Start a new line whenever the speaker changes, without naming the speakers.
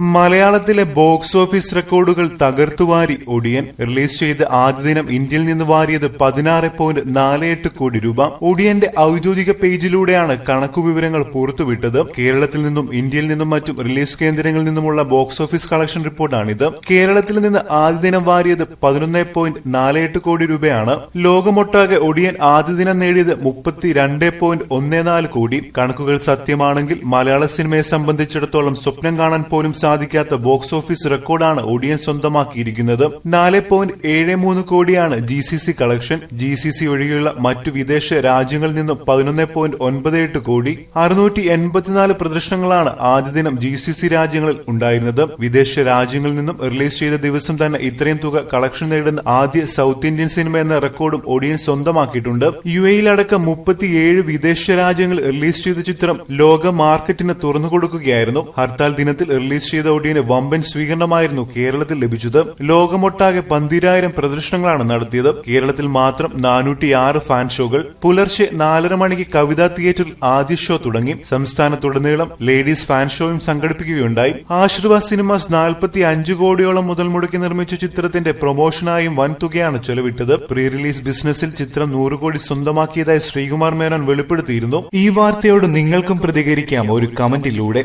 മലയാളത്തിലെ box office റെക്കോർഡുകൾ തകർത്തുവാരി ഒടിയൻ. Release ചെയ്ത് ആദ്യ ദിനം ഇന്ത്യയിൽ നിന്ന് വാരിയത് പതിനാറ് പോയിന്റ് നാല് എട്ട് കോടി രൂപ. ഒടിയന്റെ ഔദ്യോഗിക പേജിലൂടെയാണ് കണക്കു വിവരങ്ങൾ പുറത്തുവിട്ടത്. കേരളത്തിൽ നിന്നും ഇന്ത്യയിൽ നിന്നും മറ്റും റിലീസ് കേന്ദ്രങ്ങളിൽ നിന്നുമുള്ള ബോക്സ് ഓഫീസ് കളക്ഷൻ റിപ്പോർട്ടാണിത്. കേരളത്തിൽ നിന്ന് ആദ്യ ദിനം വാരിയത് പതിനൊന്ന് പോയിന്റ് നാല് എട്ട് കോടി രൂപയാണ്. ലോകമൊട്ടാകെ ഒടിയൻ ആദ്യ ദിനം നേടിയത് മുപ്പത്തി രണ്ട് പോയിന്റ് ഒന്ന് നാല് കോടി. കണക്കുകൾ സത്യമാണെങ്കിൽ മലയാള സിനിമയെ സംബന്ധിച്ചിടത്തോളം സ്വപ്നം കാണാൻ പോലും സാധിക്കാത്ത ബോക്സ് ഓഫീസ് റെക്കോർഡാണ് ഒടിയൻ സ്വന്തമാക്കിയിരിക്കുന്നത്. നാല് പോയിന്റ് ഏഴ് മൂന്ന് കോടിയാണ് G C C collection G C C ഒഴികെയുള്ള മറ്റു വിദേശ രാജ്യങ്ങളിൽ നിന്നും പതിനൊന്ന് പോയിന്റ് ഒൻപത് എട്ട് കോടി. അറുന്നൂറ്റി എൺപത്തിനാല് പ്രദർശനങ്ങളാണ് ആദ്യ ദിനം ജി സി സി രാജ്യങ്ങളിൽ ഉണ്ടായിരുന്നത്. വിദേശ രാജ്യങ്ങളിൽ നിന്നും റിലീസ് ചെയ്ത ദിവസം തന്നെ ഇത്രയും തുക കളക്ഷൻ നേടുന്ന ആദ്യ സൗത്ത് ഇന്ത്യൻ സിനിമ എന്ന റെക്കോർഡും ഒടിയൻ സ്വന്തമാക്കിയിട്ടുണ്ട്. യു എയിലടക്കം മുപ്പത്തിയേഴ് വിദേശ രാജ്യങ്ങളിൽ റിലീസ് ചെയ്ത ചിത്രം ലോക മാർക്കറ്റിന് തുറന്നു കൊടുക്കുകയായിരുന്നു ഹർത്താൽ ദിനത്തിൽ റിലീസ് ചെയ്ത ഒടിയന് വമ്പൻ സ്വീകരണമായിരുന്നു കേരളത്തിൽ ലഭിച്ചത്. ലോകമൊട്ടാകെ പന്തിരായിരം പ്രദർശനങ്ങളാണ് നടത്തിയത്. കേരളത്തിൽ മാത്രം നാനൂറ്റി ആറ് ഫാൻ ഷോകൾ പുലർച്ചെ നാലര മണിക്ക് കവിതാ തിയേറ്ററിൽ ആദ്യ ഷോ തുടങ്ങി. സംസ്ഥാനത്തുടനീളം ലേഡീസ് ഫാൻ ഷോയും സംഘടിപ്പിക്കുകയുണ്ടായി. ആശീർവാദ് സിനിമാസ് നാൽപ്പത്തി അഞ്ച് കോടിയോളം മുതൽ മുടക്കി നിർമ്മിച്ച ചിത്രത്തിന്റെ പ്രൊമോഷനായും വൻതുകയാണ് ചെലവിട്ടത്. പ്രീ റിലീസ് ബിസിനസിൽ ചിത്രം നൂറ് കോടി സ്വന്തമാക്കിയതായി ശ്രീകുമാർ മേനോൻ വെളിപ്പെടുത്തിയിരുന്നു.
ഈ വാർത്തയോട് നിങ്ങൾക്കും പ്രതികരിക്കാം ഒരു കമന്റിലൂടെ